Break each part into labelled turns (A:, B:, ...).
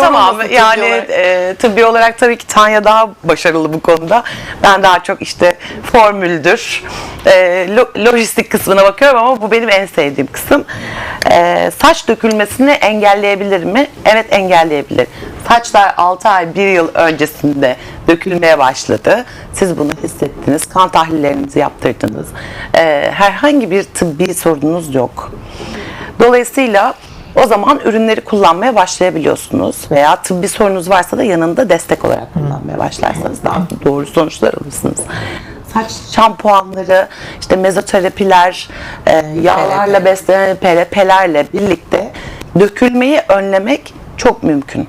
A: tamam
B: yorulmasın tıbbi
A: yani
B: olarak.
A: e, tıbbi olarak tabii ki Tanya daha başarılı bu konuda. Ben daha çok işte formüldür, e, lo- lojistik kısmına bakıyorum ama bu benim en sevdiğim kısım. E, saç dökülmesini engelleyebilir mi? Evet engelleyebilir. Saçlar 6 ay 1 yıl öncesinde dökülmeye başladı. Siz bunu hissettiniz. Kan tahlillerinizi yaptırdınız. E, herhangi bir tıbbi sorununuz yok. Dolayısıyla o zaman ürünleri kullanmaya başlayabiliyorsunuz veya tıbbi sorunuz varsa da yanında destek olarak kullanmaya başlarsanız daha doğru sonuçlar alırsınız. Saç şampuanları, işte mezoterapiler, e, yağlarla beslenen PRP'lerle birlikte dökülmeyi önlemek çok mümkün.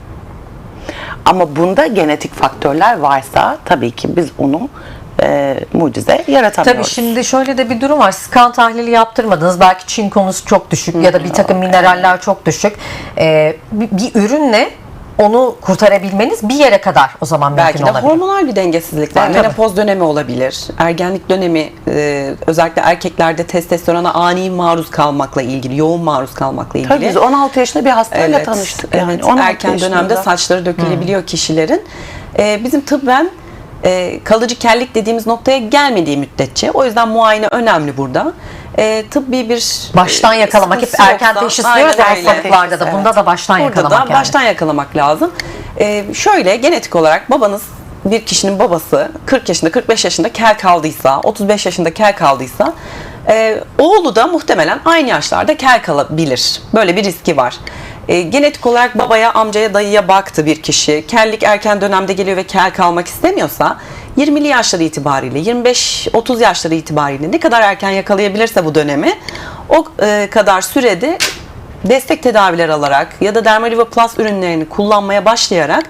A: Ama bunda genetik faktörler varsa tabii ki biz onu e, mucize yaratamıyoruz.
C: Tabii şimdi şöyle de bir durum var. Siz kan tahlili yaptırmadınız. Belki çinkonuz çok düşük ya da bir takım mineraller çok düşük. Ee, bir, bir ürünle onu kurtarabilmeniz bir yere kadar o zaman mümkün
B: Belki de
C: olabilir.
B: hormonal bir dengesizlik var.
C: Evet, tabii.
B: Menopoz dönemi olabilir. Ergenlik dönemi e, özellikle erkeklerde testosterona ani maruz kalmakla ilgili, yoğun maruz kalmakla ilgili.
A: Tabii biz 16 yaşında bir hastayla
B: Evet,
A: tanıştık.
B: evet.
A: Yani 16
B: erken
A: yaşında.
B: dönemde saçları dökülebiliyor kişilerin. Ee, bizim tıbben e, kalıcı kellik dediğimiz noktaya gelmediği müddetçe o yüzden muayene önemli burada. E, tıbbi bir
C: Baştan
B: e,
C: yakalamak. Hep erken teşhis diyoruz ya hastalıklarda da. Bunda da baştan
B: Burada
C: yakalamak
B: da
C: yani.
B: baştan yakalamak lazım. Ee, şöyle genetik olarak babanız bir kişinin babası 40 yaşında 45 yaşında kel kaldıysa 35 yaşında kel kaldıysa e, oğlu da muhtemelen aynı yaşlarda kel kalabilir. Böyle bir riski var. E, genetik olarak babaya, amcaya, dayıya baktı bir kişi. Kellik erken dönemde geliyor ve kel kalmak istemiyorsa 20'li yaşları itibariyle, 25-30 yaşları itibariyle ne kadar erken yakalayabilirse bu dönemi o e, kadar sürede destek tedaviler alarak ya da Dermaliva Plus ürünlerini kullanmaya başlayarak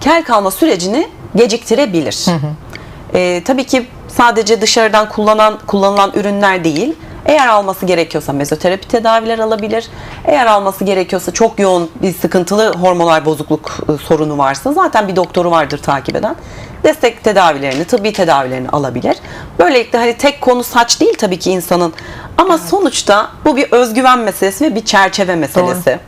B: kel kalma sürecini geciktirebilir. Ee, tabii ki sadece dışarıdan kullanan kullanılan ürünler değil. Eğer alması gerekiyorsa mezoterapi tedaviler alabilir. Eğer alması gerekiyorsa çok yoğun bir sıkıntılı hormonal bozukluk e, sorunu varsa zaten bir doktoru vardır takip eden. Destek tedavilerini, tıbbi tedavilerini alabilir. Böylelikle hani tek konu saç değil tabii ki insanın ama sonuçta bu bir özgüven meselesi ve bir çerçeve meselesi.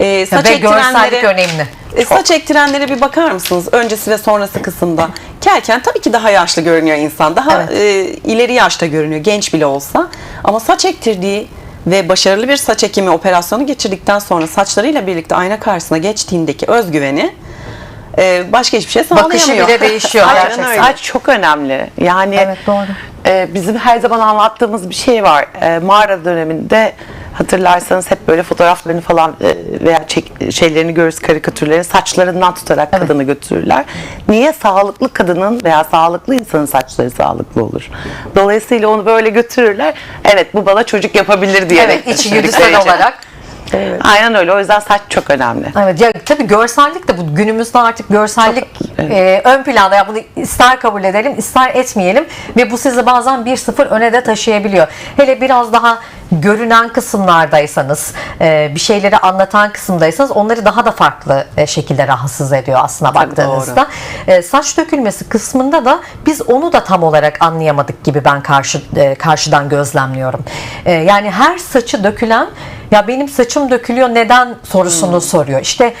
B: Ee, saç
C: ve görsellik önemli.
B: e, saç ektirenlere bir bakar mısınız? Öncesi ve sonrası kısımda. Kelken tabii ki daha yaşlı görünüyor insan. Daha
C: Evet.
B: e, ileri yaşta görünüyor genç bile olsa. Ama saç ektirdiği ve başarılı bir saç ekimi operasyonu geçirdikten sonra saçlarıyla birlikte ayna karşısına geçtiğindeki özgüveni e, başka hiçbir şey
C: Bakışı
B: sağlayamıyor.
C: bile değişiyor
B: Aynen
C: gerçekten.
B: öyle.
A: Saç çok önemli. Yani
C: Evet, doğru.
A: e, bizim her zaman anlattığımız bir şey var. E, mağara döneminde hatırlarsanız hep böyle fotoğraflarını falan e, veya çek, şeylerini görürüz karikatürlerini saçlarından tutarak kadını götürürler. Niye sağlıklı kadının veya sağlıklı insanın saçları sağlıklı olur? Dolayısıyla onu böyle götürürler. Evet bu bana çocuk yapabilir diyerek.
C: Evet, içi
A: götürdükleri
C: olarak.
A: Aynen öyle. O yüzden saç çok önemli.
C: Evet ya tabii görsellik de bu günümüzde artık görsellik e, ön planda ya bunu ister kabul edelim ister etmeyelim ve bu sizi bazen 1-0 öne de taşıyabiliyor. Hele biraz daha görünen kısımlardaysanız e, bir şeyleri anlatan kısımdaysanız onları daha da farklı e, şekilde rahatsız ediyor aslında
B: Tabii,
C: baktığınızda. E, saç dökülmesi kısmında da biz onu da tam olarak anlayamadık gibi ben karşı karşıdan gözlemliyorum. Yani her saçı dökülen ya benim saçım dökülüyor neden sorusunu soruyor. İşte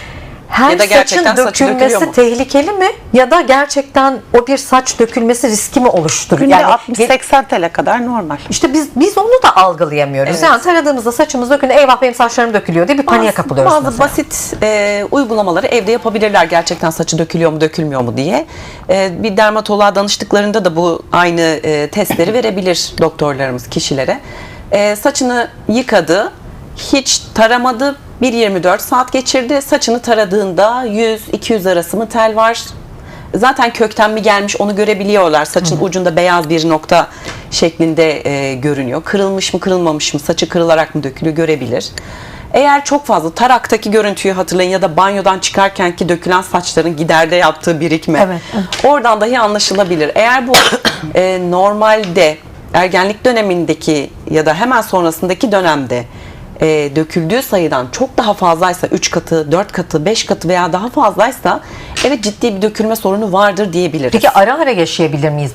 C: her
B: Hmm. Ya da gerçekten
C: saçın
B: saçı dökülüyor
C: dökülmesi
B: mu?
C: tehlikeli mi ya da gerçekten o bir saç dökülmesi riski mi oluşturuyor?
A: Günde
C: Yani
A: 60-80 TL kadar normal.
C: işte biz biz onu da algılayamıyoruz. Yani taradığımızda saçımız dökülüyor. Eyvah benim saçlarım dökülüyor diye bir paniğe
B: Bazı-
C: kapılıyoruz
B: Bazı
C: mesela.
B: basit e, uygulamaları evde yapabilirler gerçekten saçı dökülüyor mu dökülmüyor mu diye. E, bir dermatoloğa danıştıklarında da bu aynı e, testleri verebilir doktorlarımız kişilere. E, saçını yıkadı, hiç taramadı, 1-24 saat geçirdi. Saçını taradığında 100-200 arası mı tel var? Zaten kökten mi gelmiş onu görebiliyorlar. Saçın ucunda beyaz bir nokta şeklinde e, görünüyor. Kırılmış mı kırılmamış mı saçı kırılarak mı dökülüyor görebilir. Eğer çok fazla taraktaki görüntüyü hatırlayın ya da banyodan çıkarkenki dökülen saçların giderde yaptığı birikme.
C: Evet,
B: Oradan dahi anlaşılabilir. Eğer bu e, normalde ergenlik dönemindeki ya da hemen sonrasındaki dönemde e, döküldüğü sayıdan çok daha fazlaysa 3 katı, 4 katı, 5 katı veya daha fazlaysa evet ciddi bir dökülme sorunu vardır diyebiliriz.
C: Peki ara ara yaşayabilir miyiz?